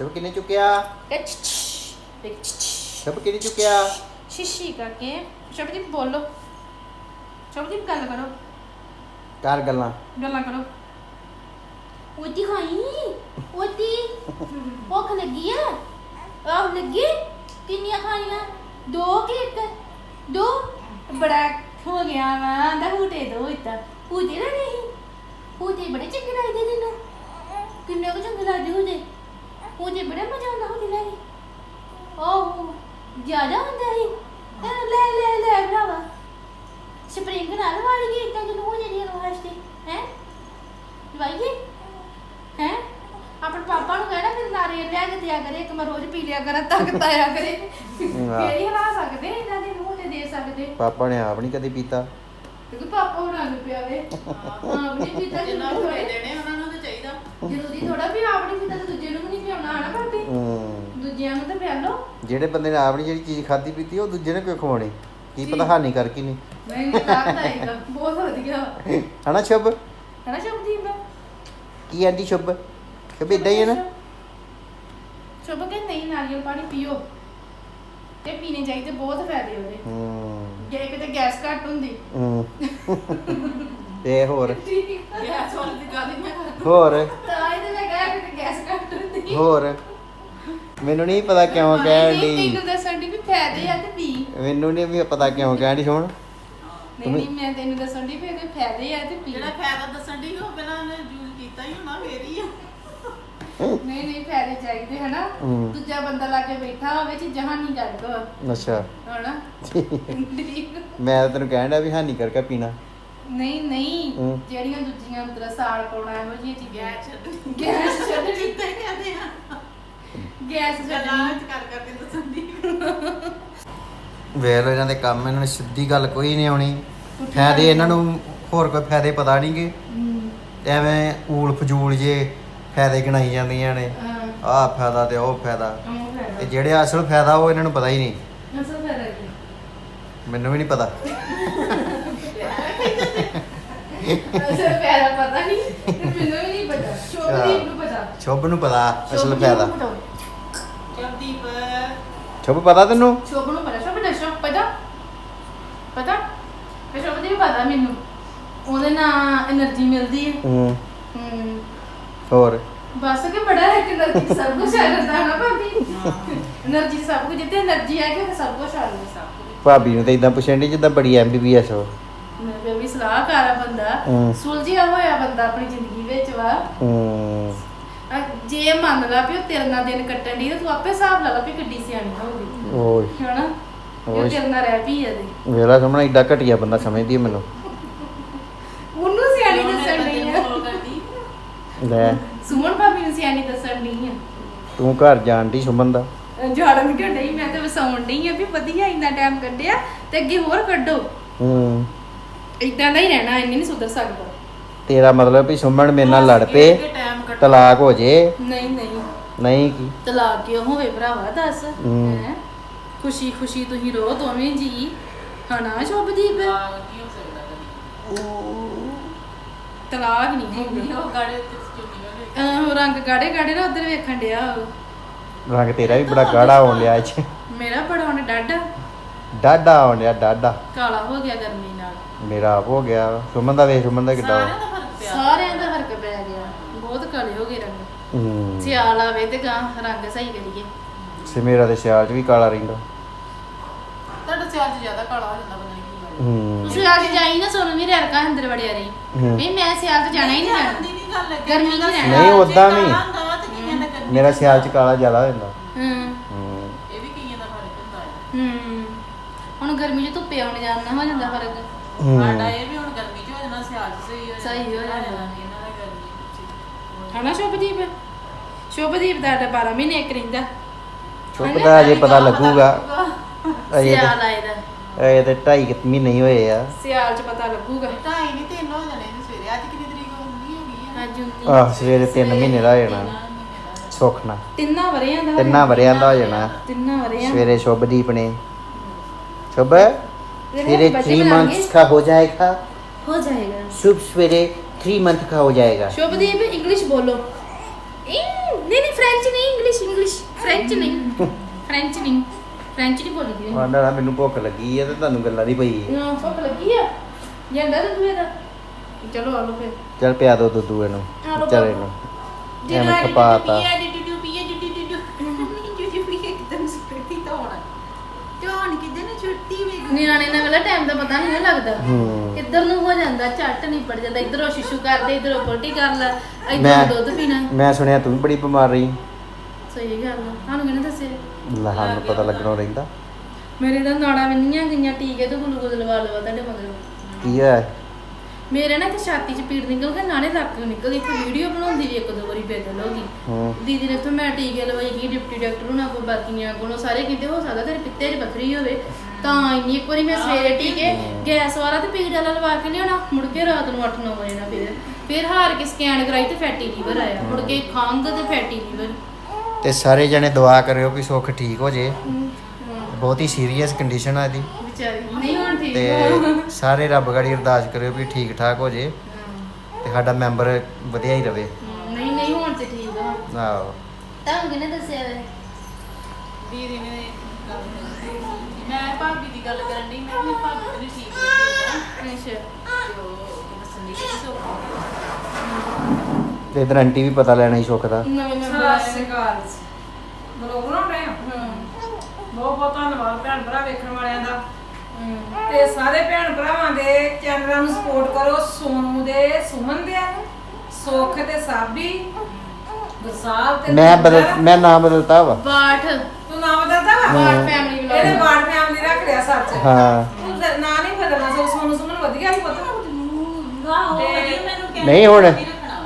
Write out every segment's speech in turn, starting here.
ਸ਼ੁਭ ਕਿੰਨੇ ਚੁੱਕਿਆ ਇੱਕ ਛ ਛ, ਇੱਕ ਛ ਛ। ਸ਼ੁਭ ਕਿੰਨੇ ਚੁੱਕਿਆ ਸ਼ੀਸ਼ੀ ਕਰਕੇ ਸ਼ਬਦੀਪ ਬੋਲੋ ਸ਼ਬਦੀਪ ਗੱਲ ਕਰੋ ਕਰ ਗੱਲਾਂ ਗੱਲਾਂ ਕਰੋ ਉਹਦੀ ਖਾਈ ਉਹਦੀ ਭੁੱਖ ਲੱਗੀ ਆ ਆਹ ਲੱਗੀ ਕਿੰਨੀਆਂ ਖਾਣੀਆਂ ਦੋ ਕਿ ਇੱਕ ਦੋ ਬੜਾ ਹੋ ਗਿਆ ਵਾ ਆਂਦਾ ਹੂਟੇ ਦੋ ਇਤਾ ਹੂਟੇ ਨਾ ਨਹੀਂ ਹੂਟੇ ਬੜੇ ਚੰਗੇ ਲੱਗਦੇ ਤੈਨੂੰ ਕਿੰਨੇ ਕੁ ਚੰਗੇ ਲੱਗਦੇ ਹੂਟੇ ਹੂਟੇ ਬੜਾ ਮਜ਼ਾ ਆਉਂਦਾ ਹੂਟੇ ਲੈ ਓਹ ਜ਼ਿਆਦਾ ਹੁੰਦਾ ਸੀ। ਲੈ ਲੈ ਲੈ ਲੈ ਭਰਾਵਾ। ਸਪਰਿੰਗ ਨਾਲ ਵਾਲੀ ਗਈ ਤਾਂ ਜਿਹਨੂੰ ਹੋ ਜਿਹੜੀ ਵਾਸਤੇ ਹੈ? ਲਵਾਈਏ? ਹੈ? ਆਪਣੇ ਪਾਪਾ ਨੂੰ ਕਹਿਣਾ ਫਿਰ ਨਾਰੀਅਲ ਲਿਆ ਕੇ ਦਿਆ ਕਰੇ ਇੱਕ ਮੈਂ ਰੋਜ਼ ਪੀ ਲਿਆ ਕਰਾਂ ਤਾਕਤ ਆਇਆ ਕਰੇ। ਫੇਰ ਹੀ ਹਲਾ ਸਕਦੇ ਇਹਨਾਂ ਦੇ ਮੂੰਹ ਤੇ ਦੇ ਸਕਦੇ। ਪਾਪਾ ਨੇ ਆਪ ਨਹੀਂ ਕਦੇ ਪੀਤਾ। ਕਿਉਂਕਿ ਪਾਪਾ ਹੁਣਾਂ ਨੂੰ ਪਿਆਵੇ ਹਾਂ ਵੀ ਪੀਤਾ ਜਿੰਨਾ ਜਿੰਨਾ ਹੋਏ ਦੇਣੇ ਉਹਨਾਂ ਨੂੰ ਤਾਂ ਚਾਹੀਦਾ। ਜ਼ਰੂਰੀ ਥੋੜਾ ਵੀ ਆਪ ਨਹੀਂ ਪੀਤਾ ਤੇ ਦੂਜੇ ਨੂੰ ਵੀ ਨਹੀਂ ਭਾਬੀ ਹੂੰ। ਦੂਜਿਆਂ ਨੂੰ ਤਾਂ ਜਿਹੜੇ ਬੰਦੇ ਨੇ ਆਪ ਨਹੀਂ ਜਿਹੜੀ ਚੀਜ਼ ਖਾਦੀ ਪੀਤੀ ਉਹ ਦੂਜੇ ਨੇ ਕਿਉਂ ਖਵਾਉਣੀ? ਕੀ ਪਤਾ ਹਾਨੀ ਕਰ ਕੀ ਨਹੀਂ ਨਹੀਂ ਤਾਕਤ ਆਏਗਾ ਬਹੁਤ ਵਧੀਆ। ਹਨਾ ਸ਼ੁਭ? ਹਨਾ ਸ਼ਬਦੀਪ ਕੀ ਆਂਟੀ ਸ਼ੁਭ? ਸ਼ੁਭ ਇਦਾਂ ਹੀ ਹੈ ਨਾ? ਸ਼ੁਭ ਕਹਿੰਦੇ ਨਹੀਂ ਨਾਰੀਅਲ ਪਾਣੀ ਪੀਓ। ਤੇ ਪੀਣੇ ਚਾਹੀਦੇ ਬਹੁਤ ਫਾਇਦੇ ਉਹਦੇ। ਹੂੰ। ਜੇ ਕਿਤੇ ਗੈਸ ਘੱਟ ਹੁੰਦੀ। ਹੂੰ। ਤੇ ਹੋਰ? ਗੈਸ ਵਾਲੀ ਦੀ ਗੱਲ ਹੀ ਨਾ। ਕਰ ਹੋਰ? ਤਾਂ ਇਹਦੇ ਮੈਂ ਕਿਹਾ ਕਿਤੇ ਗੈਸ ਘੱਟ ਹੁੰਦੀ ਹੋਰ? ਮੈਨੂੰ ਨਹੀਂ ਪਤਾ ਕਿਉਂ ਕਹਿਣ ਦੀ ਤੈਨੂੰ ਦੱਸਣ ਦੀ ਵੀ ਫਾਇਦੇ ਆ ਤੇ ਪੀ ਮੈਨੂੰ ਨਹੀਂ ਵੀ ਪਤਾ ਕਿਉਂ ਕਹਿਣ ਦੀ ਸੁਣ ਨਹੀਂ ਨਹੀਂ ਮੈਂ ਤੈਨੂੰ ਦੱਸਣ ਦੀ ਵੀ ਇਹਦੇ ਫਾਇਦੇ ਆ ਤੇ ਪੀ ਜਿਹੜਾ ਫਾਇਦਾ ਦੱਸਣ ਦੀ ਉਹ ਪਹਿਲਾਂ ਉਹਨੇ ਯੂਜ਼ ਕੀਤਾ ਹੀ ਹੋਣਾ ਫੇਰ ਹੀ ਆ। ਨਹੀਂ ਨਹੀਂ ਫਾਇਦੇ ਚਾਹੀਦੇ ਹਨਾ। ਦੂਜਾ ਬੰਦਾ ਲਾ ਕੇ ਬੈਠਾ ਹੋਵੇ ਚ ਜਹਾਨੀ ਕਰਦਾ ਅੱਛਾ। ਹਨਾ। ਮੈਂ ਤਾਂ ਤੈਨੂੰ ਕਹਿਣ ਡਿਆ ਵੀ ਹਾਨੀ ਕਰਕੇ ਪੀਣਾ। ਨਹੀਂ ਨਹੀਂ। ਜਿਹੜੀਆਂ ਦੂਜੀਆਂ ਅੰਦਰ ਸਾਲ ਪਾਉਣਾ ਇਹੋ ਜਿਹੀਆਂ ਚੀਜ਼ਾਂ। ਗੈਸ ਛੱਡਣੀ ਗੈਸ ਛੱਡਣੀ ਕੀਤਾ ਹੀ ਕਹਿੰਦੇ ਆ ਗੈਸ ਗੱਲਾਂ ਕਰ ਕਰਕੇ ਲਓ ਇਹਨਾਂ ਦੇ। ਕੰਮ ਇਹਨਾਂ ਨੂੰ ਸਿੱਧੀ ਗੱਲ ਕੋਈ ਨਹੀਂ ਆਉਣੀ। ਫਾਇਦੇ ਇਹਨਾਂ ਨੂੰ ਹੋਰ ਕੋਈ ਫਾਇਦੇ ਪਤਾ ਨਹੀਂਗੇ ਐਵੇਂ ਊਲ ਫਜੂਲ ਜੇ ਫਾਇਦੇ ਗਿਣਾਈ ਜਾਂਦੀਆਂ ਨੇ। ਆਹ ਫਾਇਦਾ ਤੇ ਉਹ ਫਾਇਦਾ। ਤੇ ਜਿਹੜੇ ਅਸਲ ਫਾਇਦਾ ਉਹ ਇਹਨਾਂ ਨੂੰ ਪਤਾ ਹੀ ਨਹੀਂ। ਅਸਲ ਫਾਇਦਾ ਕੀ? ਮੈਨੂੰ ਵੀ ਨਹੀਂ ਪਤਾ। ਅਸਲ ਫਾਇਦਾ ਪਤਾ ਨਹੀਂ। ਮੈਨੂੰ ਵੀ ਨਹੀਂ ਪਤਾ। ਸ਼ੋਭਦੀਪ ਨੂੰ ਪਤਾ। ਸ਼ੁਭ ਨੂੰ ਪਤਾ ਅਸਲ ਫਾਇਦਾ। ਸ਼ੁਭ ਪਤਾ ਤੈਨੂੰ? ਸ਼ੋਭ ਨੂੰ ਪਤਾ ਸ਼ੋਭ ਦਾ ਸ਼ੋਭ ਪਤਾ? ਪਤਾ? ਫਿਰ ਸ਼ੋਭ ਵੀ ਪਤਾ ਮੈਨੂੰ। ਉਹਦੇ ਨਾਲ એનર્ਜੀ ਮਿਲਦੀ ਹੈ। ਹੂੰ। ਹਮ, ਹੋਰ? ਬਸ ਕਿ ਬੜਾ ਹੈ ਕਿ એનર્ਜੀ ਸਭ ਕੁਝ ਆ ਜਾਂਦਾ ਹੈ ਨਾ ਭਾਬੀ? એનર્ਜੀ ਸਭ ਕੁਝ ਜਿੱਤੇ એનર્ਜੀ ਹੈ ਕਿ ਸਭ ਕੁਝ ਆ ਜਾਂਦਾ ਸਭ ਭਾਬੀ ਨੂੰ ਤਾਂ ਇਦਾਂ ਪੁੱਛਣ ਦੀ ਜਿੱਦਾਂ ਬੜੀ ਐਮਬੀਬੀਐਸ ਹੋ ਮੈਂ ਵੀ ਸਲਾਹਕਾਰ ਆ ਬੰਦਾ। ਸੁਲਝਿਆ ਹੋਇਆ ਬੰਦਾ ਆਪਣੀ ਜ਼ਿੰਦਗੀ ਵਿੱਚ ਵਾ। ਹੂੰ। ਅਹ ਜੇ ਮੰਨ ਲਾ ਵੀ ਉਹ ਤੇਰੇ ਨਾਲ ਦਿਨ ਕੱਟਣ ਦੀ ਤਾਂ ਆਪੇ ਹਿਸਾਬ ਲਾ ਲਾ ਵੀ ਕਿੱਡੀ ਸਿਆਣੀ ਹੋਊਗੀ। ਓਏ। ਹਨਾ? ਓਏ। ਉਹ ਤੇਰੇ ਨਾਲ ਰਹਿ ਪਈ ਆ ਤੇ ਵੇਲਾ ਸਾਹਮਣੇ ਏਡਾ ਘਟੀਆ ਬੰਦਾ ਸਮਝਦੀ ਹੈ ਮੈਨੂੰ। ਉਹਨੂੰ ਸਿਆਣੀ ਦੱਸਣ ਨਹੀਂ ਆ। ਲੈ। ਸੁਮਨ ਭਾਬੀ ਨੂੰ ਸਿਆਣੀ ਦੱਸਣ ਨਹੀਂ ਆ। ਤੂੰ ਘਰ ਜਾਣਦੀ ਸੁਮਨ ਦਾ। ਝਾੜਨ ਢੱਡੇ ਹੀ ਮੈਂ ਤੇ ਵਸਾਉਣ ਡਈ ਆ ਵੀ ਵਧੀਆ ਇੰਨਾ ਟਾਈਮ ਕੱਢਿਆ ਤੇ ਅੱਗੇ ਹੋਰ ਕੱਢੋ। ਹੂੰ। ਇਦਾਂ ਦਾ ਹੀ ਰਹਿਣਾ ਇੰਨੀ ਨਹੀਂ ਸੁਧਰ ਸਕਦਾ। ਤੇਰਾ ਮਤਲਬ ਵੀ ਸੁਮਨ ਮੇਰੇ ਨਾਲ ਲੜ ਪਏ ਟਾਈਮ ਕੱਟ ਤਲਾਕ ਹੋ ਜੇ। ਨਹੀਂ ਨਹੀਂ। ਨਹੀਂ ਕੀ? ਤਲਾਕ ਕਿਉਂ ਹੋਵੇ ਭਰਾਵਾ ਦੱਸ। ਹੂੰ। ਹੈਂ? ਖੁਸ਼ੀ ਖੁਸ਼ੀ ਤੁਸੀਂ ਰੋ ਦੋਵੇਂ ਜੀ। ਹਨਾ ਸ਼ੁਭਦੀਪ? ਕੀ ਹੋ ਸਕਦਾ ਕਦੀ। ਤਲਾਕ ਨਹੀਂ ਹੋਊਗਾ ਅਹ ਰੰਗ ਗਾੜੇ ਗਾੜੇ ਨਾ ਉਧਰ ਵੇਖਣ ਡਿਆ ਉਹ। ਰੰਗ ਤੇਰਾ ਵੀ ਬੜਾ ਗਾੜਾ ਹੋਣ ਲਿਆ ਇਹ ਚ ਮੇਰਾ ਬੜਾ ਹੁਣ ਡਾਡਾ ਡਾਡਾ ਹੋਣ ਲਿਆ ਡਾਡਾ ਕਾਲਾ ਹੋ ਗਿਆ ਗਰਮੀ ਨਾਲ। ਮੇਰਾ ਆਪ ਹੋ ਗਿਆ। ਸੁਮਨ ਦਾ ਵੇਖ ਸੁਮਨ ਦਾ ਕਿੱਡਾ ਸਾਰਿਆਂ ਦਾ ਫ਼ਰਕ ਪਿਆ। ਸਾਰਿਆਂ ਦਾ ਫ਼ਰਕ ਪੈ ਗਿਆ। ਬਹੁਤ ਕਾਲੇ ਹੋ ਗਏ ਰੰਗ। ਹੂੰ। ਸਿਆਲ ਆਵੇ ਤੇ ਗਾਂ ਰੰਗ ਸਹੀ ਕਰੀਏ। ਸੇ ਮੇਰਾ ਤੇ ਸਿਆਲ ਚ ਵੀ ਕਾਲਾ ਰਹਿੰਦਾ। ਤੁਹਾਡਾ ਸਿਆਲ 'ਚ ਜ਼ਿਆਦਾ ਕਾਲਾ ਹੋ ਜਾਂਦਾ ਪਤਾ ਨਹੀਂ ਕੀ ਗੱਲ। ਹੂੰ। ਤੁਸੀਂ ਅੱਜ ਜਾਈ ਨਾ ਸੋਨੂੰ ਵੀ ਰੜਕਾ ਅੰਦਰ ਵੜਿਆ ਰਹੀ। ਹੂੰ। ਵੀ ਮੈਂ ਸਿਆਲ ਤੇ ਜਾਣਾ ਹੀ ਨਹੀਂ ਜਾਣਾ। ਦੀ ਨਹੀਂ ਗੱਲ ਗਰਮੀ 'ਚ ਰਹਿਣਾ। ਨਹੀਂ, ਓਦਾਂ। ਵੀ ਮੇਰਾ ਸਿਆਲ ਚ ਕਾਲਾ ਜ਼ਿਆਦਾ ਹੋ ਜਾਂਦਾ ਹੂੰ। ਹੂੰ। ਇਹ ਵੀ ਕਈਆਂ ਦਾ ਫ਼ਰਕ ਹੁੰਦਾ ਹੈ। ਹੂੰ। ਹੁਣ ਗਰਮੀ 'ਚ ਧੁੱਪੇ ਆਉਣ ਜਾਣ ਨਾਲ ਹੋ ਜਾਂਦਾ ਫ਼ਰਕ। ਸਾਡਾ ਹੂੰ ਇਹ ਵੀ ਹੁਣ ਗਰਮੀ 'ਚ ਹੋ ਜਾਣਾ ਸਿਆਲ 'ਚ ਸਹੀ ਹੋ ਸ਼ੁਭਦੀਪ? ਦਾ ਤਾਂ 12 ਮਹੀਨੇ ਇੱਕ ਰਹਿੰਦਾ। ਚੁੱਪ ਪਤਾ ਲੱਗੂਗਾ। ਅਜੇ ਤੇ ਅਜੇ ਤੇ 2.5 ਮਹੀਨੇ ਹੀ ਤਿੰਨ ਮਹੀਨੇ ਦਾ ਹੋ ਜਾਣਾ। ਸੁੱਖ ਨਾਲ। ਤਿੰਨਾਂ ਵਰਿਆਂ ਦਾ ਤਿੰਨਾਂ ਵਰਿਆਂ ਦਾ ਹੋ ਜਾਣਾ। ਤਿੰਨਾਂ ਸਵੇਰੇ ਸ਼ੁਭਦੀਪ ਨੇ। ਸ਼ੁਭ? ਤੇਰੇ हो जाएगा ਹੋ ਜਾਏਗਾ शुभ सवेरे थ्री मंथ का हो जाएगा ਸ਼ੁਭਦੀਪ ਇੰਗਲਿਸ਼ ਬੋਲੋ ਨਹੀਂ ਨਹੀਂ ਫ੍ਰੈਂਚ ਨਹੀਂ ਇੰਗਲਿਸ਼ ਇੰਗਲਿਸ਼ ਫ੍ਰੈਂਚ ਨਹੀਂ ਫ੍ਰੈਂਚ ਨਹੀਂ ਫ੍ਰੈਂਚ ਨਹੀਂ ਬੋਲੀ ਦੀ ਆਂਦਾ ਨਾ ਮੈਨੂੰ ਭੁੱਖ ਲੱਗੀ ਆ ਤੇ ਤੁਹਾਨੂੰ ਗੱਲਾਂ ਦੀ ਪਈ ਆ। ਨਾ ਭੁੱਖ ਲੱਗੀ ਆ ਜਾਂਦਾ ਤਾਂ ਤੂੰ ਚਲੋ ਆ ਲੋ ਫਿਰ ਚੱਲ ਪਿਆ ਦੋ ਦੁੱਧ ਇਹਨੂੰ ਆ ਲਓ ਚੱਲ ਬਾਬੂ। ਇਹਨੂੰ ਐਵੇਂ ਖਪਾਤਾ ਪੀਏ ਨਿਆਣੇ ਨਾਲ ਵੇਲਾ ਟਾਈਮ ਦਾ ਪਤਾ ਨਹੀਂ ਨਾ ਲੱਗਦਾ। ਹੂੰ। ਕਿੱਧਰ ਨੂੰ ਹੋ ਜਾਂਦਾ ਝੱਟ ਨਹੀਂ ਪੜ ਜਾਂਦਾ। ਇਧਰੋਂ ਸ਼ਿਸ਼ੂ ਕਰਦੇ ਇਧਰੋਂ ਪੋਟੀ ਕਰ ਲੈ ਮੈਂ- ਇਧਰੋਂ ਦੁੱਧ ਪੀਣਾ। ਮੈਂ ਸੁਣਿਆ ਤੂੰ ਵੀ ਬੜੀ ਬਿਮਾਰ ਰਹੀ। ਸਹੀ ਗੱਲ ਆ। ਤੁਹਾਨੂੰ ਕਿਹਨੇ ਦੱਸਿਆ? ਲਹਾਂ ਨੂੰ ਪਤਾ ਲੱਗਣਾ ਰਹਿੰਦਾ। ਮੇਰੇ ਤਾਂ ਨਾੜਾਂ ਵਿੰਨੀਆਂ ਗਈਆਂ ਟੀਕੇ ਤੇ ਗਲੂਕੋਜ਼ ਲਵਾ ਲਵਾ ਤੁਹਾਡੇ ਮਗਰ। ਕੀ ਹੋਇਆ? ਮੇਰੇ ਨਾ ਤੇ ਛਾਤੀ 'ਚ ਪੀੜ ਨਿਕਲ ਕੇ ਨਾਲੇ ਲੱਕ ਨਿਕਲ ਗਈ। ਇੱਥੇ ਵੀਡੀਓ ਬਣਾਉਂਦੀ ਵੀ ਇੱਕ ਦੋ ਵਾਰੀ ਬੇਦਲ ਹੋ ਗਈ। ਹੂੰ। ਦੀਦੀ ਨੇ ਇੱਥੋਂ ਮੈਂ ਟੀਕੇ ਲਵਾਈ ਗਈ ਡਿਪਟੀ ਡਾਕਟਰ ਉਹਨਾਂ ਕੋਲ ਬਾਕੀਆਂ ਕੋਲੋਂ ਸਾਰੇ ਕਿਤੇ ਹੋ ਸਕਦਾ ਤੇਰੇ ਪਿੱਤੇ 'ਚ ਪੱਥਰੀ ਹੋਵੇ। ਤਾਂ ਇੰਨੀ ਇੱਕ ਵਾਰੀ ਮੈਂ ਸਵੇਰੇ ਟੀਕੇ ਗੈਸ ਵਾਲਾ ਤੇ ਪੀੜ ਵਾਲਾ ਲਵਾ ਕੇ ਲਿਆਉਣਾ ਮੁੜ ਕੇ ਰਾਤ ਨੂੰ 8-9 ਵਜੇ ਨਾਲ ਫਿਰ। ਫਿਰ ਹਾਰ ਕੇ ਸਕੈਨ ਕਰਾਈ ਤੇ ਫੈਟੀ ਲੀਵਰ ਆਇਆ। ਮੁੜ ਕੇ ਖੰਘ ਤੇ ਫੈਟੀ ਲੀਵਰ ਤੇ ਸਾਰੇ ਜਣੇ ਦੁਆ ਕਰਿਓ ਵੀ ਸੁੱਖ ਠੀਕ ਹੋ ਜੇ। ਬਹੁਤ ਹੀ ਸੀਰੀਅਸ ਕੰਡੀਸ਼ਨ ਆ ਇਹਦੀ। ਵਿਚਾਰੀ ਨਹੀਂ ਹੁਣ ਠੀਕ ਤੇ ਸਾਰੇ ਰੱਬ ਗੜੀ ਅਰਦਾਸ ਕਰਿਓ ਵੀ ਠੀਕ ਠਾਕ ਹੋ ਜੇ। ਤੇ ਸਾਡਾ ਮੈਂਬਰ ਵਧੀਆ ਹੀ ਰਵੇ। ਨਹੀਂ ਨਹੀਂ ਹੁਣ ਤੇ ਠੀਕ ਆ। ਆਹੋ। ਤੁਹਾਨੂੰ ਕਿਹਨੇ ਦੱਸਿਆ ਵੇ? ਦੀਦੀ ਨੇ ਗੱਲ। ਮੈਂ ਭਾਬੀ ਦੀ ਗੱਲ ਕਰਨ ਦੀ ਮੈਂ ਵੀ ਭਾਬੀ ਨੂੰ ਠੀਕ ਨਹੀਂ ਅੱਛਾ। ਤੇ ਉਹ ਦੱਸਣ ਦੀ ਕਿ ਸੋ ਤੇ ਇਧਰ ਆਂਟੀ ਵੀ ਪਤਾ ਲੈਣਾ ਹੀ ਸੁੱਖ ਦਾ। ਨਵੇਂ ਮੈਂਬਰ ਸਤਿ ਸ਼੍ਰੀ ਅਕਾਲ ਬਲੌਗ ਬਣਾਉਣ ਰਹੇ ਹਾਂ ਹਾਂ ਬਹੁਤ ਬਹੁਤ ਧੰਨਵਾਦ ਭੈਣ ਭਰਾ ਵੇਖਣ ਵਾਲਿਆਂ ਦਾ। ਹਮ। ਤੇ ਸਾਰੇ ਭੈਣ ਭਰਾਵਾਂ ਦੇ ਚੈਨਲਾਂ ਨੂੰ ਸਪੋਰਟ ਕਰੋ। ਸੋਨੂ ਦੇ ਸੁਮਨ ਦੇ ਸੁੱਖ ਤੇ ਸਾਬੀ ਗੁਰਸਾਲ ਤੇ ਮੈਂ ਬਦਲ। ਮੈਂ ਨਾਮ ਬਦਲਤਾ ਵਾ। ਬਾਠ। ਤੂੰ ਨਾਮ ਬਦਲਦਾ ਵਾ? ਬਾਠ ਫੈਮਿਲੀ ਇਹਨੇ ਵਲੌਗ ਬਾੜ ਫੈਮਿਲੀ ਰੱਖ ਲਿਆ ਸੱਚ ਹਾਂ। ਤੂੰ ਤਾਂ ਨਾਂ ਨਹੀਂ ਬਦਲਣਾ ਸੋ ਸੋਨੂ ਸੁਮਨ ਵਧੀਆ ਹੀ ਪਤਾ। ਵਾਹ ਤੇ- ਮੈਨੂੰ ਕਹਿੰਦੇ ਨਹੀਂ ਹੁਣ।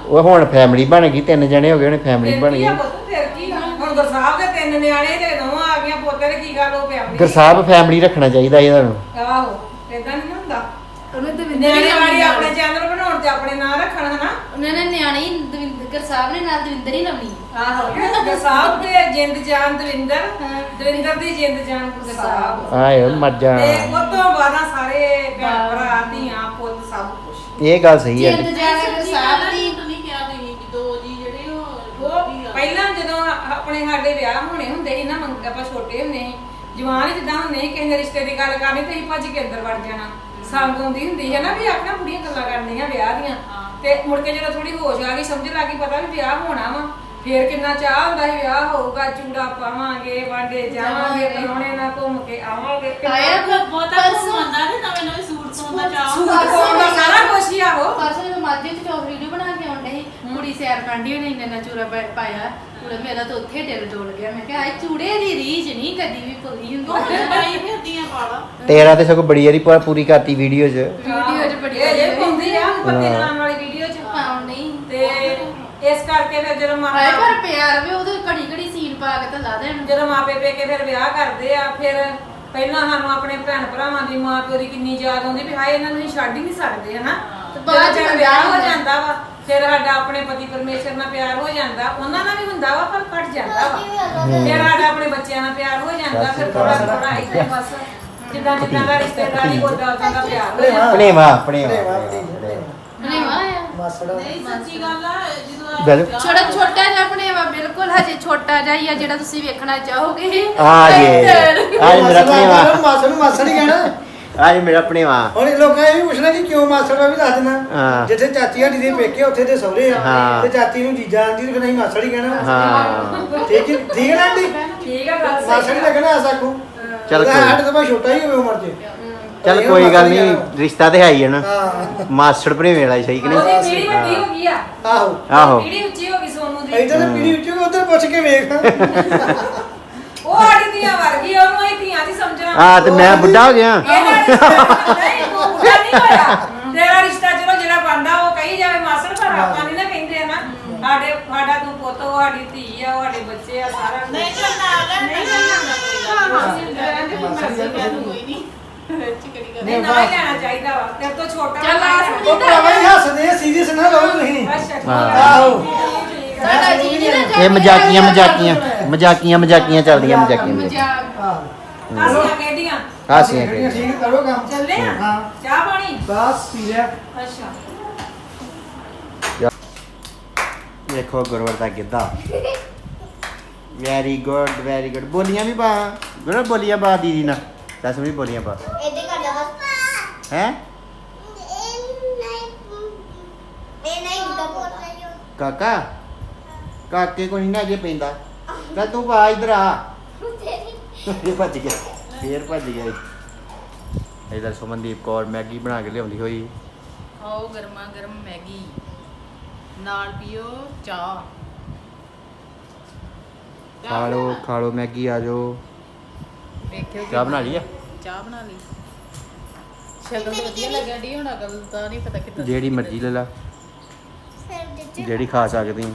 ਉਹ ਹੁਣ ਫੈਮਿਲੀ ਬਣ ਗਈ ਤਿੰਨ ਜਣੇ ਹੋ ਗਏ ਉਹਨੇ ਫੈਮਿਲੀ ਬਣ ਗਈ। ਫਿਰ ਕੀ ਆ? ਹੁਣ ਗੁਰਸਾਹਿਬ ਦੇ ਤਿੰਨ ਨਿਆਣੇ ਤੇ ਦੋਵਾਂ ਆ ਗਈਆਂ ਪੋਤੇ ਦੇ ਕੀ ਗੱਲ ਉਹ ਫੈਮਿਲੀ ਗੁਰਸਾਹਿਬ ਫੈਮਿਲੀ ਰੱਖਣਾ ਚਾਹੀਦਾ ਇਹਨਾਂ ਨੂੰ। ਆਹੋ ਇਦਾਂ ਨਹੀਂ ਹੁੰਦਾ। ਉਹਨੇ ਦਵਿੰਦਰ ਨਿਆਣੇ ਵਾਲੀ ਆਪਣੇ ਨਾਲ। ਚੈਨਲ ਬਣਾਉਣ ਤੇ ਆਪਣੇ ਨਾਂ ਰੱਖਣ ਹਨਾ? ਉਹਨਾਂ ਨੇ ਨਿਆਣੇ ਹੀ ਦਵਿੰਦਰ ਸਾਹਿਬ ਨੇ ਨਾਲ ਦਵਿੰਦਰ ਹੀ ਲਾਉਣੀ ਆਹੋ ਗੁਰਸਾਹਿਬ ਦੇ ਜਿੰਦ ਜਾਨ ਦਵਿੰਦਰ ਦਵਿੰਦਰ ਦੀ ਜਿੰਦ ਜਾਨ ਗੁਰਸਾਹਿਬ ਆਏ ਮਰ ਜਾ ਤੇ ਉਹ ਤੋਂ ਬਾਅਦ ਸਾਰੇ ਭੈਣ ਭਰਾ ਧੀਆਂ ਪੁੱਤ ਸਭ ਕੁਝ ਇਹ ਗੱਲ ਸਹੀ ਹੈ। ਜਿੰਦ ਜਾਣਾ ਸੱਚੀ ਸਾਹਿਬ ਗੱਲ ਆ, ਦੀ ਤੁਸੀਂ ਕਿਹਾ ਤੁਸੀਂ ਕਿ ਦੋ ਜੀ ਜਿਹੜੇ ਉਹ ਉਹ ਪਹਿਲਾਂ ਜਦੋਂ ਆਪਣੇ ਸਾਡੇ ਵਿਆਹ ਹੋਣੇ ਹੁੰਦੇ ਸੀ ਨਾ ਮੰਗ ਆਪਾਂ ਛੋਟੇ ਹੁੰਦੇ ਸੀ ਜਵਾਨ ਜਿੱਦਾਂ ਹੁੰਦੇ ਸੀ ਕਿਸੇ ਰਿਸ਼ਤੇ ਦੀ ਗੱਲ ਕਰਨੀ ਤੇ ਅਸੀਂ ਭੱਜ ਕੇ ਅੰਦਰ ਵੜ ਜਾਣਾ। ਸੰਗ ਆਉਂਦੀ ਹੁੰਦੀ ਹੈ ਨਾ ਵੀ ਆਖਣਾ ਬੁੜੀਆਂ ਗੱਲਾਂ ਕਰਨੀਆਂ ਵਿਆਹ ਦੀਆਂ। ਤੇ ਮੁੜ ਕੇ ਜਦੋਂ ਥੋੜੀ ਹੋਸ਼ ਆ ਗਈ ਸਮਝ ਲੱਗੀ ਪਤਾ ਵੀ ਵਿਆਹ ਹੋਣਾ ਵਾ। ਫੇਰ ਕਿੰਨਾ ਚਾਹ ਹੁੰਦਾ ਸੀ ਵਿਆਹ ਹੋਊਗਾ ਚੂੜਾ ਪਾਵਾਂਗੇ ਵਾਂਡੇ ਜਾਵਾਂਗੇ ਪਰੋਣੇ ਨਾਲ ਘੁੰਮ ਕੇ ਆਵਾਂਗੇ। ਆਇਆ ਬਹੁਤ ਬਹੁਤਾ ਤੇ ਨਵੇਂ ਨਵੇਂ ਸੂਟ ਪਾਉਣ ਦਾ ਚਾਹ ਸੂਟ। ਪਾਉਣ ਦਾ ਸਾਰਾ ਕੁਛ ਹੀ ਆਹੋ ਪਰਸੋਂ ਜਦੋਂ ਮਾਝੇ ਚ ਚੌਕ ਵੀਡੀਓ ਬਣਾ ਕੇ ਆਉਂਦੇ ਸੀ ਕੁੜੀ ਸੈਰ ਕਾਂਡੀ ਉਹਨੇ ਇੰਨਾ ਚੂਰਾ ਪਾ- ਪਾਇਆ। ਕੁੜੇ ਮੇਰਾ ਤਾਂ ਉੱਥੇ ਦਿਲ ਡੋਲ ਗਿਆ। ਮੈਂ ਕਿਹਾ ਇਹ ਚੂੜੇ ਦੀ ਰੀਝ ਨਹੀਂ ਕਦੀ ਵੀ ਪੂਰੀ ਹੁੰਦੀ। ਉਹ ਪਾਈ ਫਿਰਦੀਆਂ ਪਾਲਾ ਤੇਰਾ ਤੇ ਸਗੋਂ ਬੜੀ ਵਾਰੀ ਪੂਰਾ ਪੂਰੀ ਕਰਤੀ ਵੀਡੀਓ 'ਚ। ਵੀਡੀਓ ਚ ਬੜੀ ਇਹ ਇਹ ਪਾਉਂਦੀ ਆ ਪੱਤੀ। ਲਾਉਣ ਵਾਲੀ ਵੀਡੀਓ ਚ। ਪਾਉਣ ਨਹੀਂ ਤੇ ਇਸ ਕਰਕੇ ਫਿਰ ਜਦੋਂ ਮਾਂ ਹਾਏ ਪਰ ਪਿਆਰ ਵੀ ਉਹਦੇ ਘੜੀ ਘੜੀ ਸੀਨ ਪਾ ਕੇ ਤਾਂ ਲਾ ਦੇਣ। ਜਦੋਂ ਮਾਪੇ ਪੇਕੇ ਫਿਰ ਵਿਆਹ ਕਰਦੇ ਆ ਫਿਰ ਪਹਿਲਾਂ ਸਾਨੂੰ ਆਪਣੇ ਭੈਣ ਭਰਾਵਾਂ ਦੀ ਮਾਂ ਪਿਓ ਦੀ ਕਿੰਨੀ ਯਾਦ ਆਉਂਦੀ ਵੀ ਹਾਏ ਇਹਨਾਂ ਨੂੰ ਛੱਡ ਹੀ ਨਹੀਂ ਸਕਦੇ ਹਨਾ? ਤੇ ਬਾਅਦ ਜਦੋਂ ਵਿਆਹ ਵਿਆਹ ਹੋ ਹੁੰਦਾ। ਜਾਂਦਾ ਵਾ। ਫਿਰ ਸਾਡਾ ਆਪਣੇ ਪਤੀ ਪਰਮੇਸ਼ਰ ਨਾਲ ਪਿਆਰ ਹੋ ਜਾਂਦਾ ਉਹਨਾਂ ਨਾਲ ਵੀ ਹੁੰਦਾ ਵਾ ਪਰ ਘਟ ਜਾਂਦਾ ਵਾ। ਫਿਰ ਸਾਡਾ ਆਪਣੇ ਬੱਚਿਆਂ ਨਾਲ ਪਿਆਰ ਹੋ ਜਾਂਦਾ ਫਿਰ ਥੋੜਾ ਥੋੜਾ ਇੱਥੇ ਬਸ ਜਿੱਦਾਂ ਜਿੱਦਾਂ ਦਾ ਰਿਸ਼ਤੇਦਾਰੀ ਉਦਾਂ ਉਦਾਂ ਦਾ ਪਿਆਰ ਹੋ ਜਾਂਦਾ। ਆਪਣੇ ਵਾ ਆਪਣੇ ਵਾ ਨਹੀਂ ਸੱਚੀ ਗੱਲ ਆ ਜਦੋਂ ਆ ਛੋਟਾ ਛੋਟਾ ਜਿਹਾ ਆਪਣੇ ਵਾ ਬਿਲਕੁਲ ਹਜੇ ਛੋਟਾ ਜਿਹਾ ਹੀ ਆ ਜਿਹੜਾ ਤੁਸੀਂ ਵੇਖਣਾ ਚਾਹੋਗੇ। ਆ ਜੇ। ਅੱਜ ਮੇਰਾ ਆਪਣੇ ਵਾ ਮਾਸੜ ਨੂੰ ਮਾਸੜ ਹੀ ਕਹਿਣਾ। ਅੱਜ ਮੇਰਾ ਆਪਣੇ ਵਾ ਹੁਣ ਲੋਕਾਂ ਇਹ ਵੀ ਪੁੱਛਣਾ ਕਿ ਕਿਉਂ ਮਾਸੜ ਦਾ ਵੀ ਦੱਸ ਹਾਂ। ਦੇਣਾ ਜਿੱਥੇ ਚਾਚੀ ਸਾਡੀ ਦੇ ਪੇਕੇ ਉੱਥੇ ਦੇ ਸਹੁਰੇ ਆ। ਹਾਂ। ਤੇ ਚਾਚੀ ਨੂੰ ਜੀਜਾ ਆਂਦੀ ਤੇ ਫਿਰ ਅਸੀਂ ਮਾਸੜ ਹੀ ਕਹਿਣਾ। ਹਾਂ। ਠੀਕ ਹੈ ਠੀਕ ਹੈ ਨਾ ਆਂਟੀ? ਠੀਕ ਆ ਗੱਲ ਮਾਸੜ ਹੀ ਲੱਗਣਾ ਆ। ਸਾਕੂ ਚੱਲ ਕੋਈ- ਸਾਡੇ ਤੋਂ ਭਾਵੇਂ ਛੋਟਾ ਹੀ ਹੋਵੇ ਉਮਰ 'ਚ। ਚੱਲ ਕੋਈ ਗੱਲ ਨਹੀਂ। ਰਿਸ਼ਤਾ ਤੇ ਹੈ ਹੀ ਹੈ ਨਾ। ਹਾਂ। ਮਾਸੜ ਭਣੇਵੇਂ ਵਾਲਾ ਹੀ ਸਹੀ ਕਿ ਉਹਦੀ ਨਹੀਂ ਪੀੜੀ ਵੱਡੀ ਹੋ। ਗਈ ਆ। ਆਹੋ। ਆਹੋ। ਪੀੜੀ ਉੱਚੀ ਹੋ ਗਈ ਸੋਨੂ ਦੀ। ਇਧਰ ਪੀੜੀ ਉੱਚੀ ਉਧਰ ਪੁੱਛ ਕੇ ਵੇਖ। ਉਹ ਸਾਡੀ ਧੀਆਂ ਵਰਗੀ ਆ, ਉਹਨੂੰ ਹੀ ਧੀਆਂ ਦੀ ਸਮਝਣਾ ਆ ਤੇ ਮੈਂ ਬੁੱਢਾ ਹੋ ਗਿਆ। ਇਹਦਾ ਰਿਸ਼ਤਾ ਨਹੀਂ ਤੂੰ ਬੁੱਢਾ ਨਹੀਂ ਹੋਇਆ। ਤੇਰਾ ਰਿਸ਼ਤਾ ਚਲੋ ਜਿਹੜਾ ਬਣਦਾ ਉਹ ਕਹੀ ਜਾਵੇ ਮਾਸੜ ਪਰ ਆਪਾਂ ਨਹੀਂ ਨਾ ਕਹਿੰਦੇ ਆ ਨਾ ਸਾਡੇ ਸਾਡਾ ਤੂੰ ਪੁੱਤ ਉਹ ਸਾਡੀ ਧੀ ਆ ਉਹ ਸਾਡੇ ਬੱਚੇ ਆ ਸਾਰਾ। ਨਹੀਂ ਨਹੀਂ ਨਾ ਲੈਣਾ ਚਾਹੀਦਾ ਵਾ। ਤੇਰੇ ਤੋਂ ਛੋਟਾ ਚੱਲ। ਉਹ ਭਰਾਵਾ ਹੀ ਹੱਸਦੇ ਸੀਰੀਅਸ ਨਾ ਰਹੋ ਤੁਸੀਂ। ਅੱਛਾ ਆਹੋ। ਇਹ ਮਜ਼ਾਕੀਆਂ ਮਜ਼ਾਕੀਆਂ। ਮਜ਼ਾਕੀਆਂ ਮਜ਼ਾਕੀਆਂ ਚੱਲਦੀਆਂ ਮਜ਼ਾਕੀਆਂ। ਮਜ਼ਾਕੀਆਂ। ਮਜ਼ਾਕ ਹਾਂ। ਹੱਸੀਆਂ ਖੇਡੀਆਂ। ਹਾਸੀਆਂ ਕਿਹੜੀਆਂ ਖੇਡੀਆਂ। ਠੀਕ ਕਰੋ ਕੰਮ। ਚੱਲੇ ਆ? ਹਾਂ। ਚਾਹ ਪਾਣੀ? ਬਸ ਪੀ ਲਿਆ। ਅੱਛਾ। ਦੇਖੋ ਗੁਰਵਰ ਦਾ Giddha. Very good very good ਬੋਲੀਆਂ ਵੀ ਪਾ। ਗੁਰ ਬੋਲੀਆਂ ਪਾ ਦੀਦੀ ਨਾਲ। ਦੱਸ ਵੀ ਬੋਲੀਆਂ ਪਾ। ਇਹਦੇ ਕਰਦਾ ਬਸ। ਹੈ? ਇਹ ਨਹੀਂ ਹੁੰਦਾ ਪਤਾ ਕਾਕਾ ਕਾਕੇ ਕੋਈ ਨਾ ਅਜੇ ਪੈਂਦਾ। ਤਾਂ ਤੂੰ ਆ ਇਧਰ ਆ। ਇਹ ਭੱਜ ਗਿਆ। ਫੇਰ ਭੱਜ ਗਿਆ ਇਹਦਾ ਸੁਮਨਦੀਪ ਕੌਰ ਮੈਗੀ ਬਣਾ ਕੇ ਲਿਆਉਂਦੀ ਹੋਈ। ਖਾਓ ਗਰਮਾ ਗਰਮ ਮੈਗੀ। ਨਾਲ ਪੀਓ ਚਾਹ। ਖਾ ਲਓ ਖਾ ਲਓ ਮੈਗੀ ਆ ਜਾਓ। ਵੇਖਿਓ ਚਾਹ ਬਣਾ ਲਈ ਆ? ਚਾਹ ਬਣਾ ਲਈ। ਸ਼ਕਲ ਤਾਂ ਵਧੀਆ ਲੱਗਣ ਦੀ ਹੁਣ ਅਕਲ ਤਾਂ ਨਹੀਂ ਪਤਾ ਕਿੱਦਾਂ ਜਿਹੜੀ ਮਰਜ਼ੀ ਲੈ ਲਾ। ਜਿਹੜੀ ਖਾ ਸਕਦੀ।